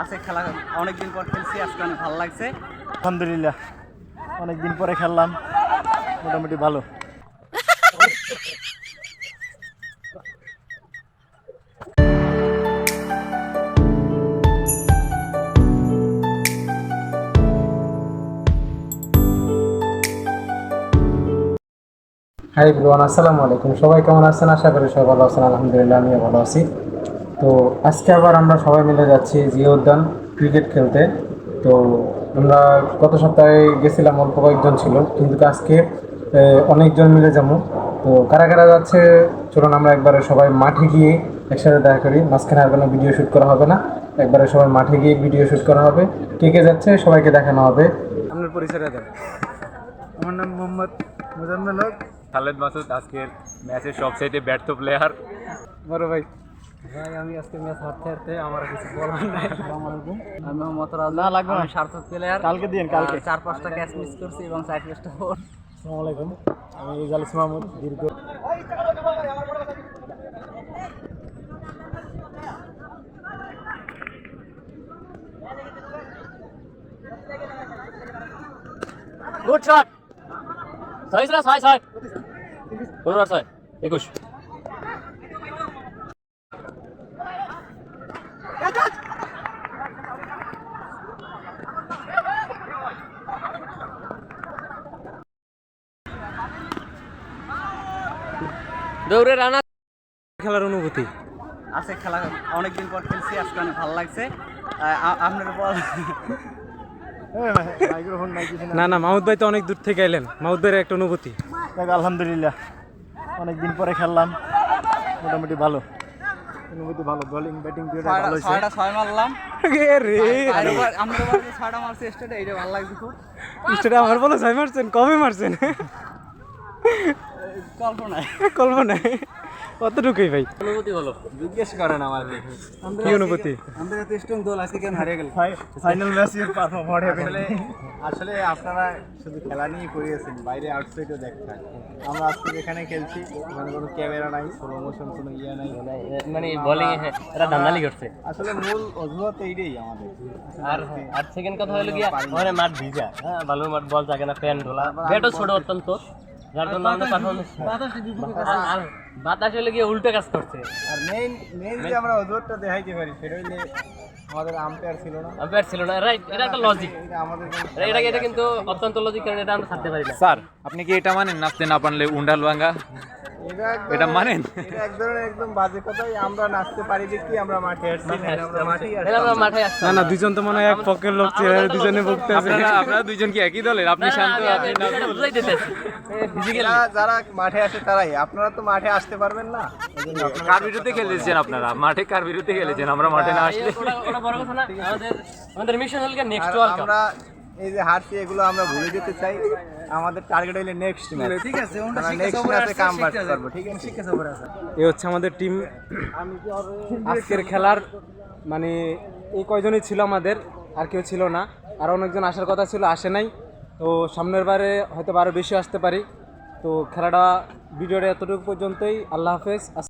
আছে খেলা অনেকদিন পর খেলছি আজকে অনেক ভালো লাগছে। আলহামদুলিল্লাহ অনেকদিন পরে খেললাম মোটামুটি ভালো। হাই ব্রুয়ান আসসালামু আলাইকুম। সবাই কেমন আছেন? আশা করি সবাই ভালো আছেন। আলহামদুলিল্লাহ আমিও ভালো আছি। তো আজকে আবার আমরা সবাই মিলে যাচ্ছি জিও উদ্যান ক্রিকেট খেলতে। তো আমরা গত সপ্তাহে গেছিলাম অল্প কয়েকজন ছিল। কিন্তু আজকে অনেকজন মিলে যাব। তো কারা কারা যাচ্ছে চলুন আমরা একবারে সবাই মাঠে গিয়ে একসাথে দেখা করি। মাঝখানে আর কোনো ভিডিও শ্যুট করা হবে না। একবারে সবাই মাঠে গিয়ে ভিডিও শ্যুট করা হবে। কে কে যাচ্ছে সবাইকে দেখানো হবে। আপনার পরিচয়টা দেন আমার নাম মোহাম্মদ মুজাম্মেল হক। খালেদ মাসুদ আজকের ম্যাচের সব সাইডে ব্যর্থ প্লেয়ার বড় ভাই। ভাই আমি আজকে ম্যাচ হারতে হারতে আমার কিছু বলার নাই। আমি মোহাম্মদ রাজু না, লাগবে না। সার্থক প্লেয়ার কালকে দিন, কালকে। চার পাঁচটা ক্যাচ মিস করছি এবং চার পাঁচটা ওর আসসালামু আলাইকুম আমি ইজালিস মাহমুদ দীর্ঘ। গুড শট ছয় ছয় ছয় ছয় একুশ। দৌড়ে রানা খেলার অনুভূতি। আছে খেলা অনেকদিন পর খেলছি আজকে অনেক ভালো লাগছে। আপনার বল মাইক্রোফোন নাই কিছু না না মাহমুদ ভাই তো অনেক দূর থেকে এলেন। মাহমুদ ভাইয়ের একটা অনুভূতি। আলহামদুলিল্লাহ। অনেক দিন পরে খেললাম। মোটামুটি ভালো। অনুভূতি ভালো বোলিং ব্যাটিং দুটো ছয়টা ভালো হইছে ছয়টা ছয় মারলাম। রে? আর আমরা ছয়টা মারছি স্টেটে এইটা ভালো লাগছে খুব। স্টেটে আমার বলে ছয় মারছেন কমে মারছেন? কল্পনায়। কল্পনায়। কতটুকুই ভাই। অনুভূতি বলো। জিজ্ঞেস করেন আমার কি অনুভূতি? আমাদের এত স্ট্রং দল আজকে কেন হারিয়ে গেল? ফাইনাল ম্যাচের পারফর্ম হবে আসলে আসলে আপনারা শুধু খেলা নিয়ে করিয়েছেন বাইরে আউটসাইডও দেখতেন আমরা আজকে যেখানে খেলছি মানে কোনো ক্যামেরা নাই স্লো মোশন কোনো ইয়ে নাই। মানে বোলিং এরা ধান্দালি করছে। আসলে মূল অজুহাত এইটাই আমাদের। আর আর সেকেন্ড কথা হলো গিয়া ওখানে মাঠ ভিজা। হ্যাঁ বালুর মাঠ বল থাকে না ফ্যান ঢোলা। ব্যাটও ছোট অত্যন্ত। যার জন্য আমাদের পারফরমেন্স আর বাতাস হলে গিয়ে উল্টো কাজ করছে। আর মেইন মেইন যে আমরা ওজোরটা দেখাইতে পারি সেটা হইলে আমাদের আম্পায়ার ছিল না। আম্পায়ার ছিল না রাইট এটা একটা লজিক এটা আমাদের এটা এটা কিন্তু অত্যন্ত লজিক কারণ এটা আমরা ছাড়তে পারি না। স্যার আপনি কি এটা মানেন নাচতে না পারলে উন্ডাল ভাঙ্গা এটা মানেন? এক ধরনের একদম বাজে কথাই। আমরা নাচতে পারি দেখি আমরা মাঠে আসছি আমরা মাঠেই তাহলে আমরা আসছি মাঠে আসছি না না দুজন তো মনে হয় এক পক্ষের লোক দুজনে বকতে আছে। আপনারা দুইজন কি একই দলের? আপনি শান্ত আপনি যারা মাঠে আসে তারাই। আপনারা তো মাঠে আসতে পারবেন না। কার বিরুদ্ধে খেলেছেন আপনারা? মাঠে কার বিরুদ্ধে খেলেছেন? আমরা মাঠে না আসলে ওটা ওটা বড় কথা না। আমাদের আমাদের মিশন হল নেক্সট ওয়ার্ল্ড আমরা এই যে হারছি এগুলো আমরা ভুলে যেতে চাই। আমাদের টার্গেট হইলে নেক্সট ম্যাচ ঠিক আছে ওটা আমরা নেক্সট ম্যাচে কাম। করব ঠিক আছে? শিক্ষা সফরে আছে এই হচ্ছে আমাদের টিম আজকের খেলার মানে এই কয়জনই ছিল আমাদের আর কেউ ছিল না। আর অনেকজন আসার কথা ছিল আসে নাই। তো সামনের বারে হয়তো আরও বেশি আসতে পারি। তো খেলাটা ভিডিওটা এতটুকু পর্যন্তই। আল্লাহ হাফেজ